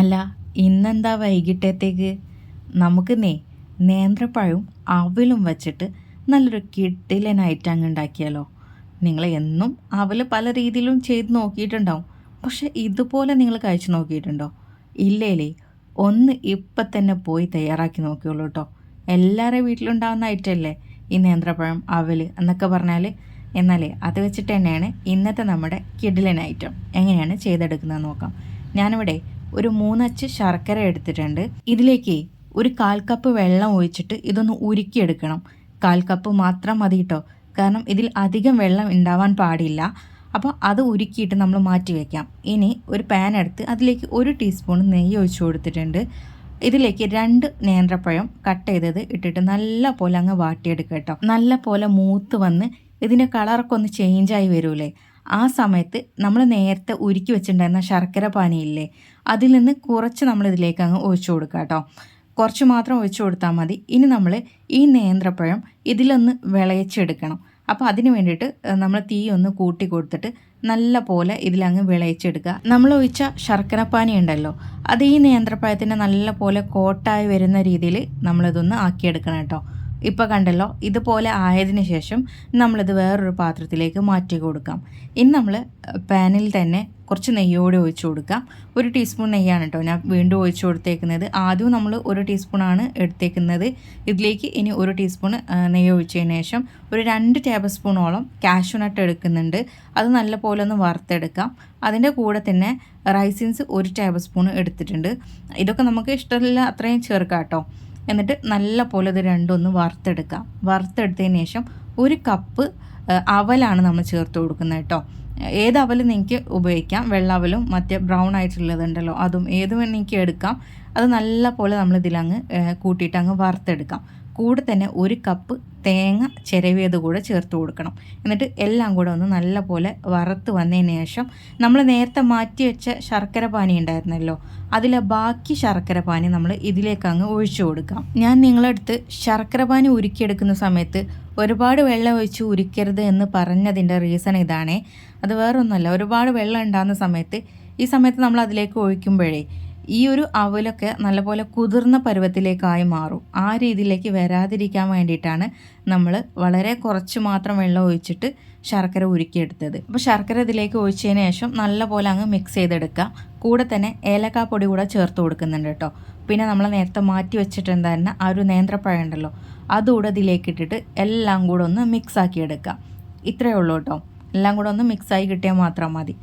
അല്ല ഇന്നെന്താ വൈകിട്ടത്തേക്ക്? നമുക്ക് നേ നേന്ത്രപ്പഴവും അവലും വച്ചിട്ട് നല്ലൊരു കിട്ടിലനായിട്ട് അങ്ങ് ഉണ്ടാക്കിയാലോ? നിങ്ങൾ എന്നും അവൽ പല രീതിയിലും ചെയ്ത് നോക്കിയിട്ടുണ്ടാവും. പക്ഷെ ഇതുപോലെ നിങ്ങൾ കഴിച്ചു നോക്കിയിട്ടുണ്ടോ? ഇല്ലേലേ ഒന്ന് ഇപ്പം തന്നെ പോയി തയ്യാറാക്കി നോക്കിയുള്ളൂ കേട്ടോ. എല്ലാവരുടെ വീട്ടിലുണ്ടാവുന്ന ഐറ്റമല്ലേ ഈ നേന്ത്രപ്പഴം അവൽ എന്നൊക്കെ പറഞ്ഞാൽ എന്നാലേ അത് വെച്ചിട്ട് തന്നെയാണ് ഇന്നത്തെ നമ്മുടെ കിഡിലൻ ഐറ്റം എങ്ങനെയാണ് ചെയ്തെടുക്കുന്നത് നോക്കാം. ഞാനിവിടെ ഒരു മൂന്നച്ച് ശർക്കര എടുത്തിട്ടുണ്ട്. ഇതിലേക്ക് ഒരു കാൽ കപ്പ് വെള്ളം ഒഴിച്ചിട്ട് ഇതൊന്ന് ഉരുക്കിയെടുക്കണം. കാൽ കപ്പ് മാത്രം മതി കേട്ടോ കാരണം ഇതിൽ അധികം വെള്ളം ഉണ്ടാവാൻ പാടില്ല. അപ്പോൾ അത് ഉരുക്കിയിട്ട് നമ്മൾ മാറ്റി വയ്ക്കാം ഇനി ഒരു പാൻ എടുത്ത് അതിലേക്ക് ഒരു ടീസ്പൂൺ നെയ്യ് ഒഴിച്ചു കൊടുത്തിട്ടുണ്ട്. ഇതിലേക്ക് രണ്ട് നേന്ത്രപ്പഴം കട്ട് ചെയ്തത് ഇട്ടിട്ട് നല്ല പോലെ അങ്ങ് വാട്ടിയെടുക്കുക കേട്ടോ നല്ല പോലെ മൂത്ത് വന്ന് ഇതിന്റെ കളറൊക്കെ ഒന്ന് ചേഞ്ചായി വരൂലേ? ആ സമയത്ത് നമ്മൾ നേരത്തെ ഉരുക്കി വെച്ചിട്ടുണ്ടായിരുന്ന ശർക്കര പാനിയില്ലേ അതിൽ നിന്ന് കുറച്ച് നമ്മൾ ഇതിലേക്ക് അങ്ങ് ഒഴിച്ചു കൊടുക്കുക കേട്ടോ. കുറച്ച് മാത്രം ഒഴിച്ചു കൊടുത്താൽ മതി. ഇനി നമ്മൾ ഈ നേന്ത്രപ്പഴം ഇതിലൊന്ന് വിളയിച്ചെടുക്കണം. അപ്പോൾ അതിന് വേണ്ടിയിട്ട് നമ്മൾ തീ ഒന്ന് കൂട്ടി കൊടുത്തിട്ട് നല്ല പോലെ ഇതിലങ്ങ് വിളയിച്ചെടുക്കുക. നമ്മൾ ഒഴിച്ച ശർക്കരപ്പാനി ഉണ്ടല്ലോ അത് ഈ നേന്ത്രപ്പഴത്തിന്റെ നല്ല പോലെ കോട്ടായി വരുന്ന രീതിയിൽ നമ്മളിതൊന്ന് ആക്കിയെടുക്കണം കേട്ടോ. ഇപ്പോൾ കണ്ടല്ലോ ഇതുപോലെ ആയതിന് ശേഷം നമ്മളിത് വേറൊരു പാത്രത്തിലേക്ക് മാറ്റി കൊടുക്കാം. ഇനി നമ്മൾ പാനിൽ തന്നെ കുറച്ച് നെയ്യോടെ ഒഴിച്ചു കൊടുക്കാം. ഒരു ടീസ്പൂൺ നെയ്യാണ് കേട്ടോ ഞാൻ വീണ്ടും ഒഴിച്ചു കൊടുത്തേക്കുന്നത്. ആദ്യം നമ്മൾ ഒരു ടീസ്പൂണാണ് എടുത്തേക്കുന്നത്. ഇതിലേക്ക് ഇനി ഒരു ടീസ്പൂൺ നെയ്യ് ഒഴിച്ചതിന് ശേഷം ഒരു രണ്ട് ടേബിൾ സ്പൂണോളം കാഷ്യൂ നട്ട് എടുക്കുന്നുണ്ട്. അത് നല്ല പോലെ ഒന്ന് വറുത്തെടുക്കാം. അതിന്റെ കൂടെ തന്നെ റൈസിൻസ് ഒരു ടേബിൾ സ്പൂൺ എടുത്തിട്ടുണ്ട്. ഇതൊക്കെ നമുക്ക് ഇഷ്ടമില്ല അത്രയും ചേർക്കാം കേട്ടോ എന്നിട്ട് നല്ല പോലെ ഇത് രണ്ടും ഒന്ന് വറുത്തെടുക്കാം വറുത്തെടുത്തതിന് ശേഷം ഒരു കപ്പ് അവലാണ് നമ്മൾ ചേർത്ത് കൊടുക്കുന്നത് കേട്ടോ. ഏത് അവൽ നിങ്ങൾക്ക് ഉപയോഗിക്കാം? വെള്ള അവലും മറ്റേ ബ്രൗൺ ആയിട്ടുള്ളതുണ്ടല്ലോ അതും ഏത് വേണമെങ്കിൽ എടുക്കാം. അത് നല്ല പോലെ നമ്മൾ ഇതിലങ്ങ് കൂട്ടിയിട്ട് അങ്ങ് വറുത്തെടുക്കാം. കൂടെ തന്നെ ഒരു കപ്പ് തേങ്ങ ചിരവിയത് കൂടെ ചേർത്ത് കൊടുക്കണം. എന്നിട്ട് എല്ലാം കൂടെ ഒന്ന് നല്ല പോലെ വറുത്ത് വന്നതിന് ശേഷം നമ്മൾ നേരത്തെ മാറ്റി വെച്ച ശർക്കര പാനി ഉണ്ടായിരുന്നല്ലോ അതിലെ ബാക്കി ശർക്കര പാനി നമ്മൾ ഇതിലേക്ക് അങ്ങ് ഒഴിച്ചു കൊടുക്കാം. ഞാൻ നിങ്ങളടുത്ത് ശർക്കര പാനി ഉരുക്കിയെടുക്കുന്ന സമയത്ത് ഒരുപാട് വെള്ളം ഒഴിച്ച് ഉരുക്കരുത് എന്ന് പറഞ്ഞതിന്റെ റീസൺ ഇതാണേ. അത് വേറൊന്നുമല്ല ഒരുപാട് വെള്ളം ഉണ്ടാകുന്ന സമയത്ത് ഈ സമയത്ത് നമ്മൾ അതിലേക്ക് ഒഴിക്കുമ്പോഴേ ഈ ഒരു അവലൊക്കെ നല്ലപോലെ കുതിർന്ന പരുവത്തിലേക്കായി മാറും. ആ രീതിയിലേക്ക് വരാതിരിക്കാൻ വേണ്ടിയിട്ടാണ് നമ്മൾ വളരെ കുറച്ച് മാത്രം വെള്ളം ഒഴിച്ചിട്ട് ശർക്കര ഉരുക്കിയെടുത്തത്. അപ്പോൾ ശർക്കര ഇതിലേക്ക് ഒഴിച്ചതിന് ശേഷം നല്ലപോലെ അങ്ങ് മിക്സ് ചെയ്തെടുക്കുക. കൂടെ തന്നെ ഏലക്കാപ്പൊടി കൂടെ ചേർത്ത് കൊടുക്കുന്നുണ്ട് കേട്ടോ. പിന്നെ നമ്മൾ നേരത്തെ മാറ്റി വെച്ചിട്ടുണ്ടായിരുന്ന ആ ഒരു നേന്ത്രപ്പഴം ഉണ്ടല്ലോ അതുകൂടെ ഇതിലേക്ക് ഇട്ടിട്ട് എല്ലാം കൂടെ ഒന്ന് മിക്സ് ആക്കി ഇത്രയേ ഉള്ളൂ കേട്ടോ. എല്ലാം കൂടെ ഒന്ന് മിക്സായി കിട്ടിയാൽ മാത്രം മതി.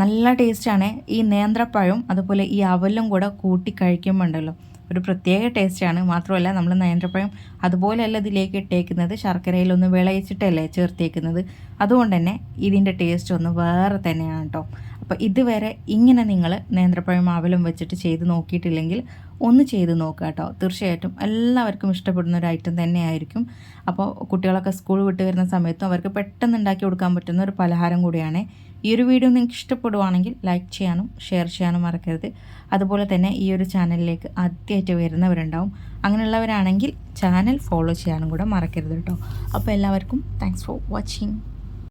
നല്ല ടേസ്റ്റാണ്. ഈ നേന്ത്രപ്പഴം അതുപോലെ ഈ അവലും കൂടെ കൂട്ടി കഴിക്കുമ്പോണ്ടല്ലോ. ഒരു പ്രത്യേക ടേസ്റ്റാണ്. മാത്രമല്ല നമ്മൾ നേന്ത്രപ്പഴം അതുപോലെയല്ല ഇതിലേക്ക് ഇട്ടേക്കുന്നത് ശർക്കരയിലൊന്ന് വിളയിച്ചിട്ടല്ലേ ചേർത്തേക്കുന്നത്. അതുകൊണ്ട് തന്നെ ഇതിന്റെ ടേസ്റ്റ് ഒന്ന് വേറെ തന്നെയാണ് കേട്ടോ. അപ്പോൾ ഇതുവരെ ഇങ്ങനെ നിങ്ങൾ നേന്ത്രപ്പഴം അവലും വെച്ചിട്ട് ചെയ്ത് നോക്കിയിട്ടില്ലെങ്കിൽ ഒന്ന് ചെയ്ത് നോക്കുക കേട്ടോ. തീർച്ചയായിട്ടും എല്ലാവർക്കും ഇഷ്ടപ്പെടുന്ന ഒരു ഐറ്റം തന്നെയായിരിക്കും. അപ്പോൾ കുട്ടികളൊക്കെ സ്കൂൾ വിട്ട് വരുന്ന സമയത്തും അവർക്ക് പെട്ടെന്ന് ഉണ്ടാക്കി കൊടുക്കാൻ പറ്റുന്ന ഒരു പലഹാരം കൂടിയാണ് ഈ ഒരു വീഡിയോ നിങ്ങൾക്ക് ഇഷ്ടപ്പെടുവാണെങ്കിൽ ലൈക്ക് ചെയ്യാനും ഷെയർ ചെയ്യാനും മറക്കരുത്. അതുപോലെ തന്നെ ഈ ഒരു ചാനലിലേക്ക് ആദ്യമായിട്ട് വരുന്നവരുണ്ടാവും. അങ്ങനെയുള്ളവരാണെങ്കിൽ ചാനൽ ഫോളോ ചെയ്യാനും കൂടെ മറക്കരുത് കേട്ടോ. അപ്പോൾ എല്ലാവർക്കും താങ്ക്സ് ഫോർ വാച്ചിങ്